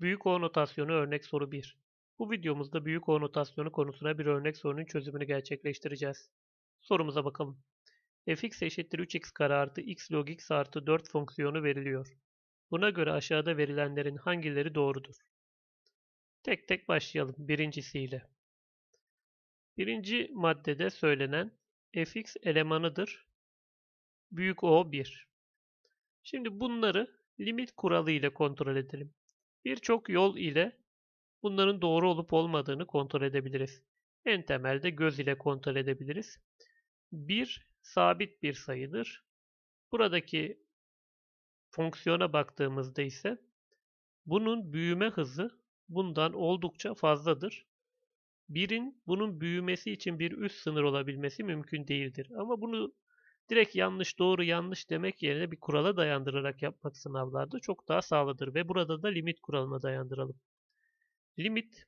Büyük O notasyonu örnek soru 1. Bu videomuzda büyük O notasyonu konusuna bir örnek sorunun çözümünü gerçekleştireceğiz. Sorumuza bakalım. fx eşittir 3x kare artı x log x artı 4 fonksiyonu veriliyor. Buna göre aşağıda verilenlerin hangileri doğrudur? Tek tek başlayalım birincisiyle. Birinci maddede söylenen fx elemanıdır. Büyük O 1. Şimdi bunları limit kuralı ile kontrol edelim. Birçok yol ile bunların doğru olup olmadığını kontrol edebiliriz. En temelde göz ile kontrol edebiliriz. 1 sabit bir sayıdır. Buradaki fonksiyona baktığımızda ise bunun büyüme hızı bundan oldukça fazladır. 1'in bunun büyümesi için bir üst sınır olabilmesi mümkün değildir. Ama bunu direkt yanlış doğru yanlış demek yerine bir kurala dayandırarak yapmak sınavlarda çok daha sağlıdır ve burada da limit kuralına dayandıralım. Limit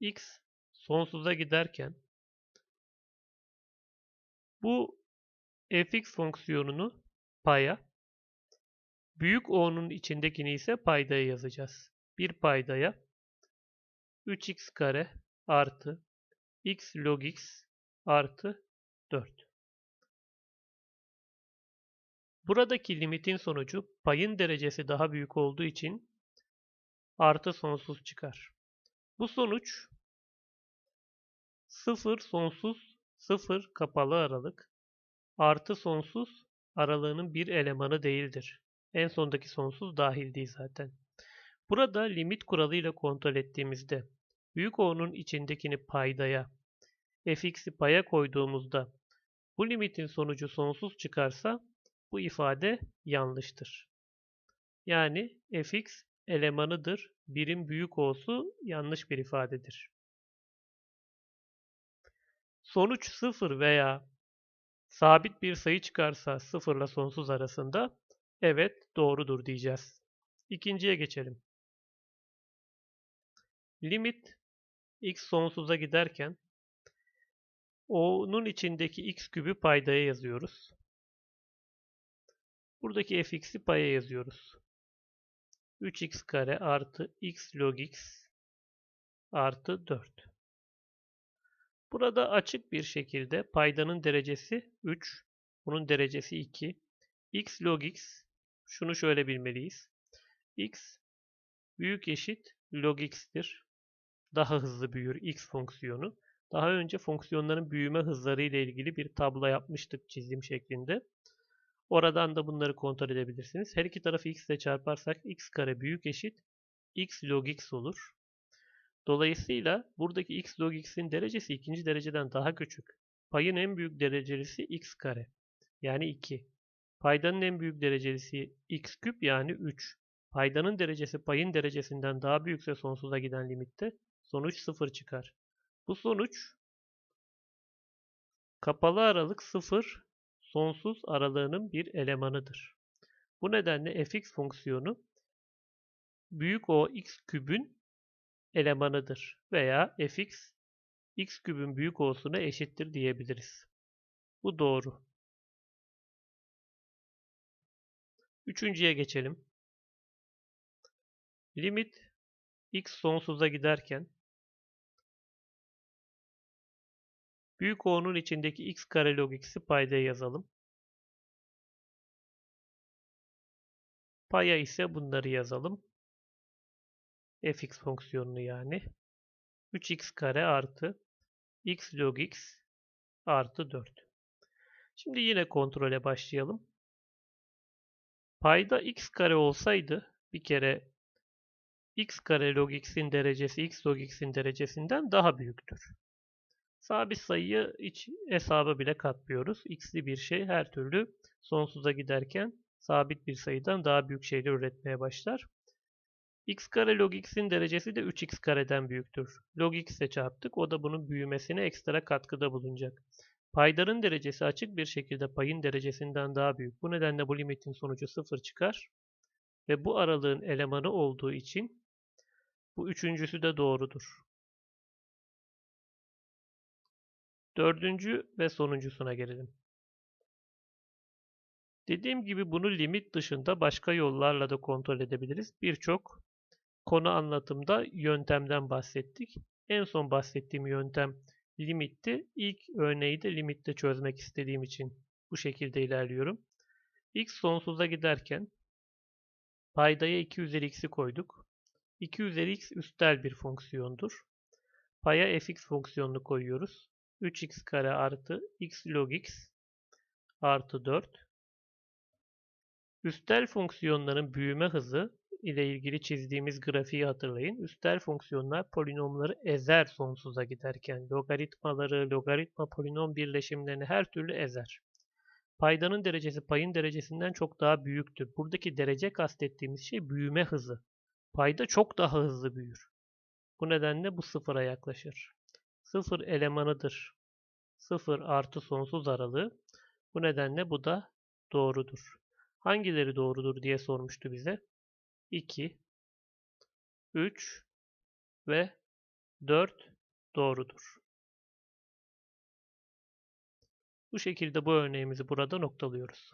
x sonsuza giderken bu fx fonksiyonunu paya büyük O'nun içindekini ise paydaya yazacağız. Bir paydaya 3x kare artı x log x artı 4. Buradaki limitin sonucu payın derecesi daha büyük olduğu için artı sonsuz çıkar. Bu sonuç 0 sonsuz 0 kapalı aralık artı sonsuz aralığının bir elemanı değildir. En sondaki sonsuz dahil değil zaten. Burada limit kuralıyla kontrol ettiğimizde büyük O'nun içindekini paydaya fx'i paya koyduğumuzda bu limitin sonucu sonsuz çıkarsa bu ifade yanlıştır. Yani fx elemanıdır. Birim büyük olsu yanlış bir ifadedir. Sonuç 0 veya sabit bir sayı çıkarsa 0 ile sonsuz arasında evet doğrudur diyeceğiz. İkinciye geçelim. Limit x sonsuza giderken o'nun içindeki x kübü paydaya yazıyoruz. Buradaki fx'i paya yazıyoruz. 3x kare artı x log x artı 4. Burada açık bir şekilde paydanın derecesi 3, bunun derecesi 2. x log x, şunu şöyle bilmeliyiz. x büyük eşit log x'tir. Daha hızlı büyür x fonksiyonu. Daha önce fonksiyonların büyüme hızları ile ilgili bir tablo yapmıştık çizim şeklinde. Oradan da bunları kontrol edebilirsiniz. Her iki tarafı x ile çarparsak x kare büyük eşit x log x olur. Dolayısıyla buradaki x log x'in derecesi ikinci dereceden daha küçük. Payın en büyük derecelisi x kare. Yani 2. Paydanın en büyük derecelisi x küp yani 3. Paydanın derecesi payın derecesinden daha büyükse sonsuza giden limitte sonuç 0 çıkar. Bu sonuç kapalı aralık 0 sonsuz aralığının bir elemanıdır. Bu nedenle fx fonksiyonu büyük O x kübün elemanıdır veya fx x kübün büyük O'suna eşittir diyebiliriz. Bu doğru. Üçüncüye geçelim. Limit x sonsuza giderken Büyük O'nun içindeki x kare log x'i paydaya yazalım. Paya ise bunları yazalım. fx fonksiyonunu yani. 3x kare artı x log x artı 4. Şimdi yine kontrole başlayalım. Payda x kare olsaydı bir kere x kare log x'in derecesi x log x'in derecesinden daha büyüktür. Sabit sayıyı hiç hesaba bile katmıyoruz. X'li bir şey her türlü sonsuza giderken sabit bir sayıdan daha büyük şeyler üretmeye başlar. x kare log x'in derecesi de 3x kareden büyüktür. Log x ile çarptık. O da bunun büyümesine ekstra katkıda bulunacak. Paydarın derecesi açık bir şekilde payın derecesinden daha büyük. Bu nedenle bu limitin sonucu 0 çıkar. Ve bu aralığın elemanı olduğu için bu üçüncüsü de doğrudur. Dördüncü ve sonuncusuna gelelim. Dediğim gibi bunu limit dışında başka yollarla da kontrol edebiliriz. Birçok konu anlatımda yöntemden bahsettik. En son bahsettiğim yöntem limitti. İlk örneği de limitte çözmek istediğim için bu şekilde ilerliyorum. x sonsuza giderken paydaya 2 üzeri x'i koyduk. 2 üzeri x üstel bir fonksiyondur. Paya fx fonksiyonunu koyuyoruz. 3x kare artı x log x artı 4. Üstel fonksiyonların büyüme hızı ile ilgili çizdiğimiz grafiği hatırlayın. Üstel fonksiyonlar polinomları ezer sonsuza giderken. Logaritmaları, logaritma polinom birleşimlerini her türlü ezer. Paydanın derecesi payın derecesinden çok daha büyüktür. Buradaki derece kastettiğimiz şey büyüme hızı. Payda çok daha hızlı büyür. Bu nedenle bu sıfıra yaklaşır. Sıfır elemanıdır. Sıfır artı sonsuz aralığı. Bu nedenle bu da doğrudur. Hangileri doğrudur diye sormuştu bize. 2, 3 ve 4 doğrudur. Bu şekilde bu örneğimizi burada noktalıyoruz.